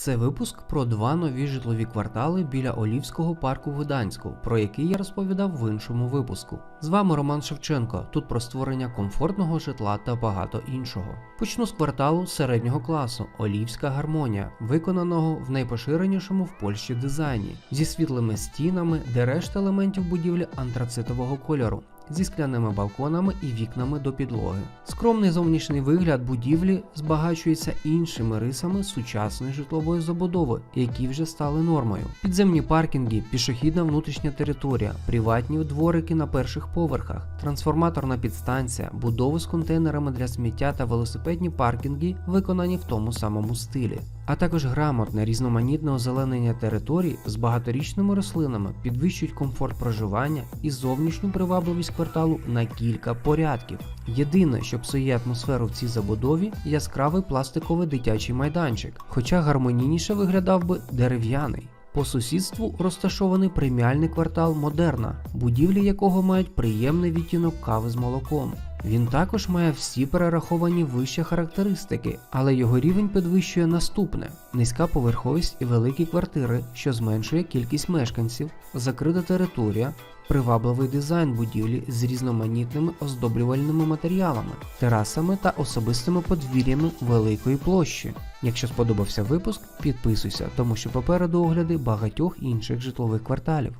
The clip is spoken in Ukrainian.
Це випуск про два нові житлові квартали біля Олівського парку в Гданську, про який я розповідав в іншому випуску. З вами Роман Шевченко. Тут про створення комфортного житла та багато іншого. Почну з кварталу середнього класу Олівська гармонія, виконаного в найпоширенішому в Польщі дизайні, зі світлими стінами, де решта елементів будівлі антрацитового кольору зі скляними балконами і вікнами до підлоги. Скромний зовнішній вигляд будівлі збагачується іншими рисами сучасної житлової забудови, які вже стали нормою. Підземні паркінги, пішохідна внутрішня територія, приватні дворики на перших поверхах, трансформаторна підстанція, будови з контейнерами для сміття та велосипедні паркінги виконані в тому самому стилі. А також грамотне різноманітне озеленення територій з багаторічними рослинами підвищують комфорт проживання і зовнішню привабливість кварталу на кілька порядків. Єдине, що псує атмосферу в цій забудові, яскравий пластиковий дитячий майданчик, хоча гармонійніше виглядав би дерев'яний. По сусідству розташований преміальний квартал Модерна, будівлі якого мають приємний відтінок кави з молоком. Він також має всі перераховані вище характеристики, але його рівень підвищує наступне: низька поверховість і великі квартири, що зменшує кількість мешканців, закрита територія, привабливий дизайн будівлі з різноманітними оздоблювальними матеріалами, терасами та особистими подвір'ями великої площі. Якщо сподобався випуск, підписуйся, тому що попереду огляди багатьох інших житлових кварталів.